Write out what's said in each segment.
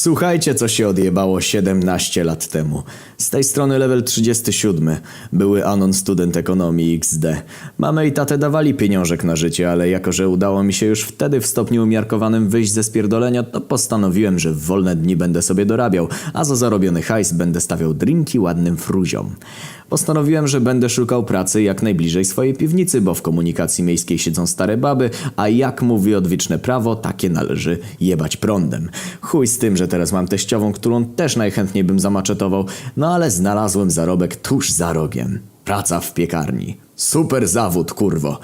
Słuchajcie, co się odjebało 17 lat temu. Z tej strony level 37. Były Anon Student Ekonomii XD. Mamy i tatę dawali pieniążek na życie, ale jako, że udało mi się już wtedy w stopniu umiarkowanym wyjść ze spierdolenia, to postanowiłem, że w wolne dni będę sobie dorabiał, a za zarobiony hajs będę stawiał drinki ładnym fruziom. Postanowiłem, że będę szukał pracy jak najbliżej swojej piwnicy, bo w komunikacji miejskiej siedzą stare baby, a jak mówi odwieczne prawo, takie należy jebać prądem. Chuj z tym, że teraz mam teściową, którą też najchętniej bym zamaczetował, no ale znalazłem zarobek tuż za rogiem. Praca w piekarni. Super zawód, kurwo.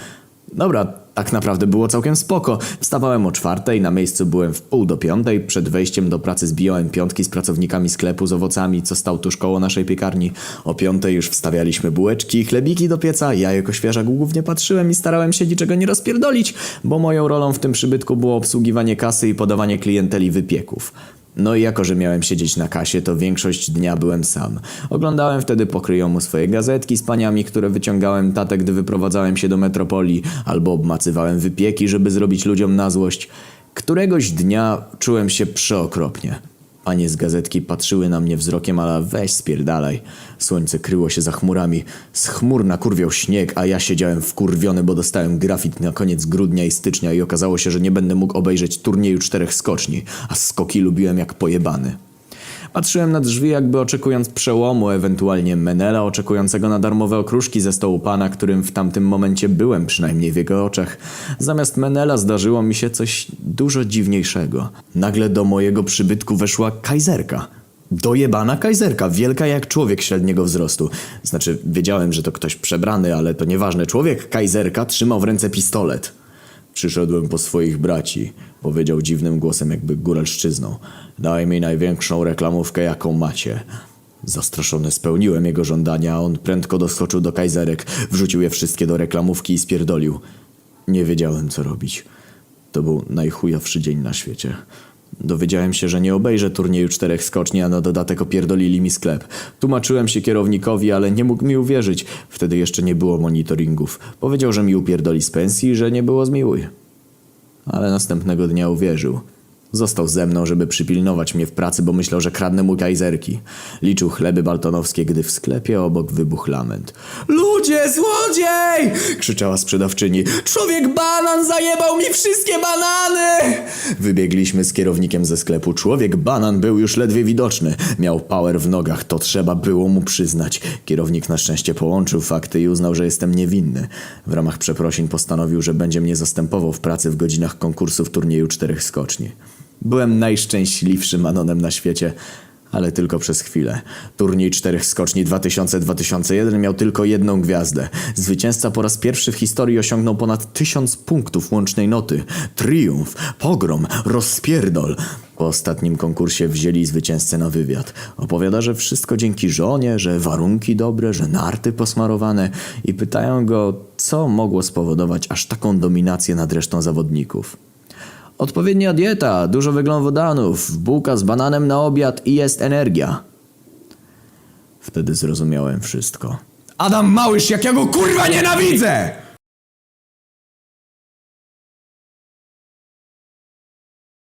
Dobra, tak naprawdę było całkiem spoko. Wstawałem o czwartej, na miejscu byłem w pół do piątej. Przed wejściem do pracy zbijałem piątki z pracownikami sklepu z owocami, co stał tuż koło naszej piekarni. O piątej już wstawialiśmy bułeczki chlebiki do pieca. Ja jako świeżak głównie patrzyłem i starałem się niczego nie rozpierdolić, bo moją rolą w tym przybytku było obsługiwanie kasy i podawanie klienteli wypieków. No i jako, że miałem siedzieć na kasie, to większość dnia byłem sam. Oglądałem wtedy pokryjomu swoje gazetki z paniami, które wyciągałem tatę, gdy wyprowadzałem się do metropolii, albo obmacywałem wypieki, żeby zrobić ludziom na złość. Któregoś dnia czułem się przeokropnie. Panie z gazetki patrzyły na mnie wzrokiem, ale weź spierdalaj. Słońce kryło się za chmurami. Z chmur nakurwiał śnieg, a ja siedziałem wkurwiony, bo dostałem grafit na koniec grudnia i stycznia i okazało się, że nie będę mógł obejrzeć turnieju czterech skoczni, a skoki lubiłem jak pojebany. Patrzyłem na drzwi, jakby oczekując przełomu, ewentualnie Menela oczekującego na darmowe okruszki ze stołu pana, którym w tamtym momencie byłem, przynajmniej w jego oczach. Zamiast Menela zdarzyło mi się coś dużo dziwniejszego. Nagle do mojego przybytku weszła kajzerka. Dojebana kajzerka, wielka jak człowiek średniego wzrostu. Znaczy, wiedziałem, że to ktoś przebrany, ale to nieważne. Człowiek kajzerka trzymał w ręce pistolet. Przyszedłem po swoich braci, powiedział dziwnym głosem, jakby góralszczyzną. Daj mi największą reklamówkę, jaką macie. Zastraszony spełniłem jego żądania, a on prędko doskoczył do kajzerek, wrzucił je wszystkie do reklamówki i spierdolił. Nie wiedziałem, co robić. To był najchujowszy dzień na świecie. Dowiedziałem się, że nie obejrzę turnieju czterech skoczni, a na dodatek opierdolili mi sklep. Tłumaczyłem się kierownikowi, ale nie mógł mi uwierzyć. Wtedy jeszcze nie było monitoringów. Powiedział, że mi upierdoli z pensji i że nie było zmiłuj. Ale następnego dnia uwierzył. Został ze mną, żeby przypilnować mnie w pracy, bo myślał, że kradnę mu kajzerki. Liczył chleby baltonowskie, gdy w sklepie obok wybuchł lament. Ludzie, złodziej! krzyczała sprzedawczyni. Człowiek banan zajebał mi wszystkie banany! Wybiegliśmy z kierownikiem ze sklepu. Człowiek banan był już ledwie widoczny. Miał power w nogach, to trzeba było mu przyznać. Kierownik na szczęście połączył fakty i uznał, że jestem niewinny. W ramach przeprosin postanowił, że będzie mnie zastępował w pracy w godzinach konkursu w turnieju czterech skoczni. Byłem najszczęśliwszym Anonem na świecie, ale tylko przez chwilę. Turniej czterech skoczni 2000-2001 miał tylko jedną gwiazdę. Zwycięzca po raz pierwszy w historii osiągnął ponad tysiąc punktów łącznej noty. Triumf, pogrom, rozpierdol. Po ostatnim konkursie wzięli zwycięzcę na wywiad. Opowiada, że wszystko dzięki żonie, że warunki dobre, że narty posmarowane i pytają go, co mogło spowodować aż taką dominację nad resztą zawodników. Odpowiednia dieta, dużo węglowodanów, bułka z bananem na obiad i jest energia. Wtedy zrozumiałem wszystko. Adam Małysz, jak ja go kurwa nienawidzę!